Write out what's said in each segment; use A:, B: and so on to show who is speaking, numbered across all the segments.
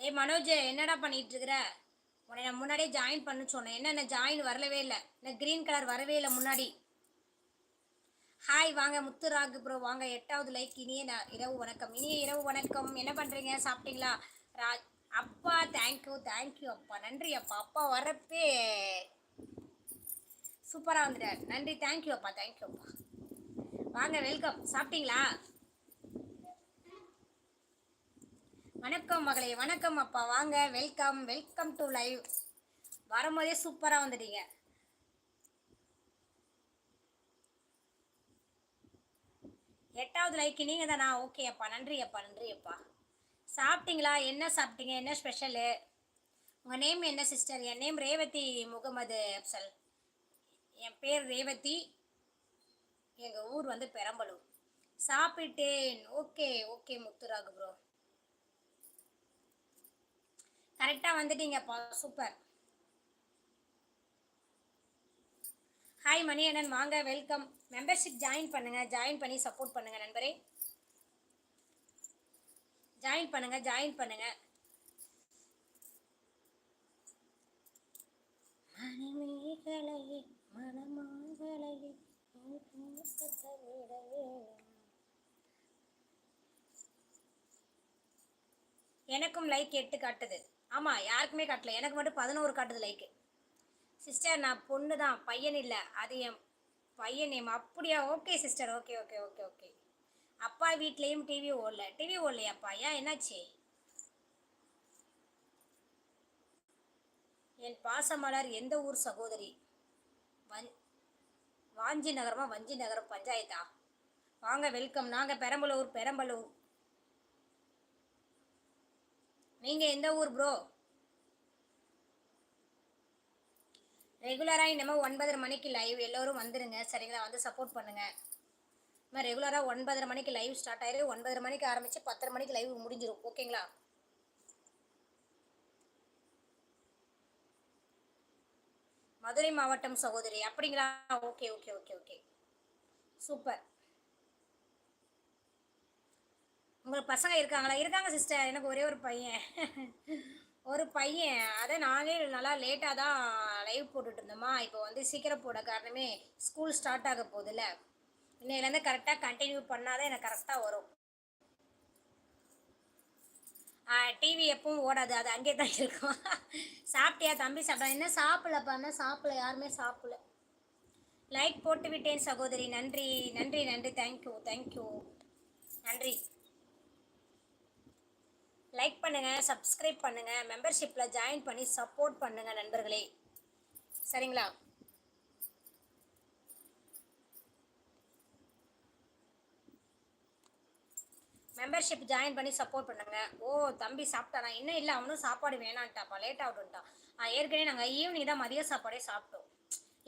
A: டேய் மனோஜ் என்னடா பண்ணிட்டு இருக்கிற உன்னை நான் முன்னாடியே ஜாயின் பண்ண சொன்னேன். என்ன என்ன ஜாயின் வரலவே இல்லை. என்ன க்ரீன் கலர் வரவே இல்லை முன்னாடி. ஹாய் வாங்க முத்து ராகு ப்ரோ வாங்க எட்டாவது லைக் இனிய இரவு வணக்கம். இனிய இரவு வணக்கம். என்ன பண்ணுறீங்க சாப்பிட்டீங்களா? ராஜ் அப்பா தேங்க்யூ தேங்க்யூ அப்பா. நன்றி அப்பா. அப்பா வரப்பே. சூப்பராக வந்துட்டார். நன்றி தேங்க்யூ அப்பா தேங்க்யூ அப்பா. வாங்க வெல்கம் சாப்பிட்டீங்களா? வணக்கம் மகளே வணக்கம் அப்பா. வாங்க வெல்கம் வெல்கம் டு லைவ் வரும்போதே சூப்பராக வந்துட்டீங்க. எட்டாவது லைக் நீங்கள் தானா? ஓகே அப்பா நன்றி அப்பா நன்றி அப்பா. சாப்பிட்டீங்களா? என்ன சாப்பிட்டீங்க? என்ன ஸ்பெஷலு உங்கள் நேம் என்ன சிஸ்டர் என் நேம் ரேவதி முகமது அப்சல். என் பேர் ரேவதி. எங்கள் ஊர் வந்து பெரம்பலூர். சாப்பிட்டேன். ஓகே ஓகே முத்துராகு ப்ரோ கரெக்டாக வந்துட்டீங்கப்பா சூப்பர். ஹாய் மணி அண்ணன் வாங்க வெல்கம் மெம்பர்ஷிப் ஜாயின் பண்ணுங்கள் ஜாயின் பண்ணி சப்போர்ட் பண்ணுங்கள் நண்பரே. ஜாயின் பண்ணுங்கள் ஜாயின் பண்ணுங்கள் மணிமேகலையே மணமாகலையே எனக்கும் லைக் எட்டு காட்டுது. ஆமாம் யாருக்குமே காட்டல. எனக்கு மட்டும் பதினோரு காட்டுது லைக்கு சிஸ்டர் நான் பொண்ணு தான் பையன் இல்லை. அது என் பையன் நேம் அப்படியா? Okay sister okay okay okay okay அப்பா வீட்லேயும் டிவி ஓடல. டிவி ஓடலையாப்பா? ஏன்? என்னாச்சு? என் பாசமலர் எந்த ஊர் சகோதரி? வஞ் வாஞ்சி நகரமா? வஞ்சி நகரம் பஞ்சாயத்தா? வாங்க வெல்கம் நாங்கள் பெரம்பலூர் பெரம்பலூர். நீங்கள் எந்த ஊர் ப்ரோ ரெகுலராக இனிமேல் ஒன்பதரை மணிக்கு லைவ் எல்லோரும் வந்துருங்க. சரிங்களா? வந்து சப்போர்ட் பண்ணுங்க. இனிமேல் ரெகுலராக ஒன்பதரை மணிக்கு லைவ் ஸ்டார்ட் ஆயிரு. ஒன்பதரை மணிக்கு ஆரம்பித்து பத்தரை மணிக்கு லைவ் முடிஞ்சிடும் ஓகேங்களா மதுரை மாவட்டம் சகோதரி. அப்படிங்களா? Okay okay okay okay super உங்களுக்கு பசங்க இருக்காங்களா? இருக்காங்க சிஸ்டர் எனக்கு ஒரே ஒரு பையன். ஒரு பையன். அதை நானே நல்லா லேட்டாக தான் லைவ் போட்டுட்டு இருந்தோமா இப்போ வந்து சீக்கிரம் போட காரணமே ஸ்கூல் ஸ்டார்ட் ஆக போதில்ல இன்னையிலேருந்து கரெக்டாக கண்டினியூ பண்ணாதான் எனக்கு கரெக்டாக வரும். டிவி எப்பவும் ஓடாது. அது அங்கே தான் இருக்கும். சாப்பிட்டியா தம்பி? சாப்பிட்டா? என்ன சாப்பிடலப்பா? என்ன சாப்பிடல? யாருமே சாப்பிடல. லைக் போட்டு விட்டேன் சகோதரி. நன்றி. நன்றி நன்றி. தேங்க்யூ தேங்க்யூ நன்றி. லைக் பண்ணுங்கள் சப்ஸ்கிரைப் பண்ணுங்கள் மெம்பர்ஷிப்பில் ஜாயின் பண்ணி சப்போர்ட் பண்ணுங்கள் நண்பர்களே. சரிங்களா? மெம்பர்ஷிப் ஜாயின் பண்ணி சப்போர்ட் பண்ணுங்க. ஓ தம்பி சாப்பிட்டானா? இன்னும் இல்லை அவனும் சாப்பாடு வேணான்ட்டாப்பா லேட் ஆகட்டும்ட்டான் ஏற்கனவே நாங்கள் ஈவினிங் தான் மதிய சாப்பாடே சாப்பிட்டோம்.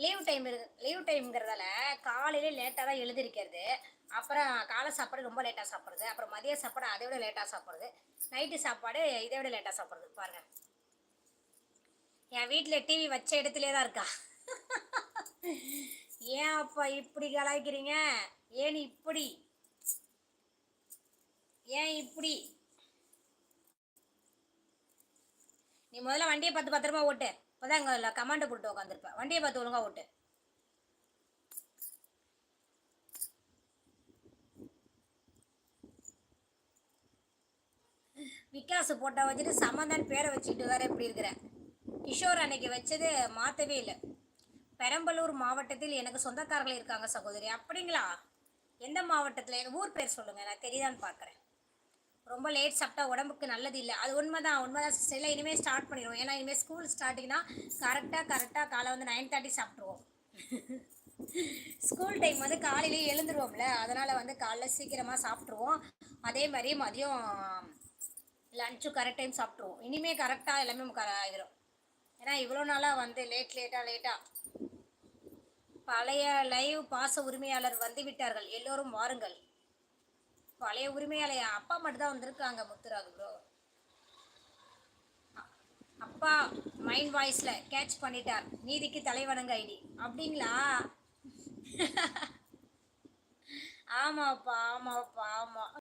A: லீவ் டைம் லீவ் டைம்ங்கிறதால காலையிலே லேட்டாக தான் எழுதிருக்கிறது அப்புறம் காலை சாப்பாடு ரொம்ப லேட்டாக சாப்பிட்றது. அப்புறம் மதிய சாப்பாடு அதை விட லேட்டாக சாப்பிட்றது. நைட்டு சாப்பாடு இதை விட லேட்டாக சாப்பிட்றது. பாருங்க. என் வீட்டில் டிவி வச்ச இடத்துலே தான் இருக்கா? ஏன் அப்பா இப்படி கலாய்க்கிறீங்க? ஏன் இப்படி? ஏன் இப்படி? நீ முதல்ல வண்டியை பார்த்து பத்திரமா ஓட்டு. இப்போதான் இங்கே கமாண்டை போட்டு உட்காந்துருப்பேன் வண்டியை பார்த்து ஒழுங்காக ஓட்டு. விகாஸ் போட்டோ வச்சுட்டு சமந்தன் பேரை வச்சுக்கிட்டு வேற எப்படி இருக்கிற கிஷோர் அன்னைக்கு வச்சது மாற்றவே இல்லை. பெரம்பலூர் மாவட்டத்தில் எனக்கு சொந்தக்காரர்கள் இருக்காங்க சகோதரி. அப்படிங்களா? எந்த மாவட்டத்தில்? ஊர் பேர் சொல்லுங்கள் நான் தெரியுதான்னு பார்க்குறேன் ரொம்ப லேட் சாப்பிட்டா உடம்புக்கு நல்லது இல்லை. அது உண்மைதான். உண்மைதான் சிஸ்டர் இல்லை இனிமேல் ஸ்டார்ட் பண்ணிடுவோம். ஏன்னா இனிமேல் ஸ்கூல் ஸ்டார்டிங்னா கரெக்டாக கரெக்டாக காலை வந்து நைன் தேர்ட்டி சாப்பிட்ருவோம் ஸ்கூல் டைம் வந்து காலையிலேயே எழுந்துருவோம்ல. அதனால் வந்து காலைல சீக்கிரமாக சாப்பிட்ருவோம் அதே மாதிரி மதியம் லன்ச்சும் கரெக்ட் டைம் சாப்பிட்ருவோம் இனிமேல் கரெக்டாக எல்லாமே க ஆகிரும் ஏன்னா இவ்வளோ நாளாக வந்து லேட் லேட்டாக லேட்டாக பழைய லைவ் பாச உரிமையாளர் வந்து விட்டார்கள். எல்லோரும் வாருங்கள். பழைய உரிமையாளைய அப்பா மட்டும் தான் வந்திருக்காங்க முத்துராகு ப்ரோ அப்பா மைண்ட் வாய்ஸில் கேட்ச் பண்ணிட்டார். நீதிக்கு தலைவணங்க ஐடி. அப்படிங்களா? ஆமாப்பா ஆமாப்பா ஆமாம்